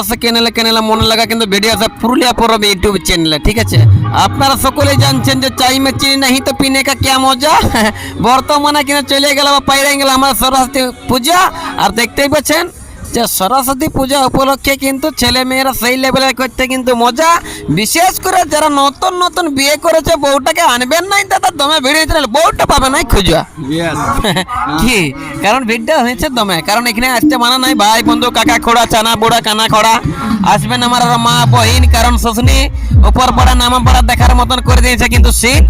আসছে কেনেলে কেনেলে মনে লাগা, কিন্তু আছে পুরুলিয়া পরব ইউটিউব চ্যানেলে ঠিক আছে? আপনারা সকলেই জানছেন যে চাই মে চিনি নাহি তো পিনে কা মজা? বর্তমানে কিনা চলে গেল বা গেল আমার সরস্বতী পূজা, আর দেখতেই পাচ্ছেন যে সরস্বতী পূজা উপলক্ষে কিন্তু ছেলে মেয়েরা সেই লেভেলে করতে কিন্তু মজা। বিশেষ করে যারা নতুন নতুন বিয়ে করেছে বউটাকে আনবেন নাই দাদা দমে ভিড় হয়েছিল বউটা পাবে নাই খুঁজা কি? কারণ ভিড়টা হয়েছে দমে। কারণ এখানে আসতে মানা নাই ভাই বন্ধু কাকা খোড়া চানা বুড়া কানা খোড়া। আসবেন আমার মা বহিন কারণ শুশনি উপর পড়া নামা পড়া দেখার মতন করে দিয়েছে কিন্তু সিন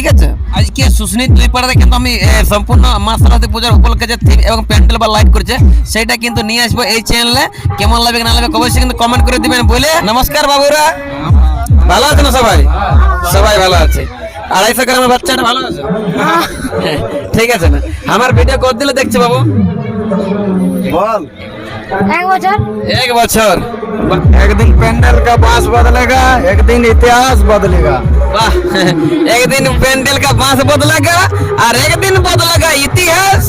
ঠিক আছে আজকে শুশনি দুই পাড়াতে কিন্তু আমি এ, সম্পূর্ণ মা সরস্বতী পূজার উপলক্ষে যে থিম এবং প্যান্ডেল বা লাইট করছে সেটা কিন্তু নিয়ে আসবো এই চ্যানেলে কেমন লাগবে কি না লাগবে অবশ্যই কিন্তু কমেন্ট করে দিবেন বলে নমস্কার বাবুরা ভালো আছেন সবাই সবাই ভালো আছে আড়াইশো গ্রামের বাচ্চাটা ভালো আছে ঠিক আছে না আমার ভিডিও কত দিলে দেখছে বাবু বল এক বছর এক বছর एक दिन पेंडल का बांस बदलेगा एक दिन इतिहास बदलेगा বাহ একদিন প্যান্ডেল কা বাঁশ বদলাগা আর একদিন বদলাগা ইতিহাস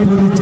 আমরা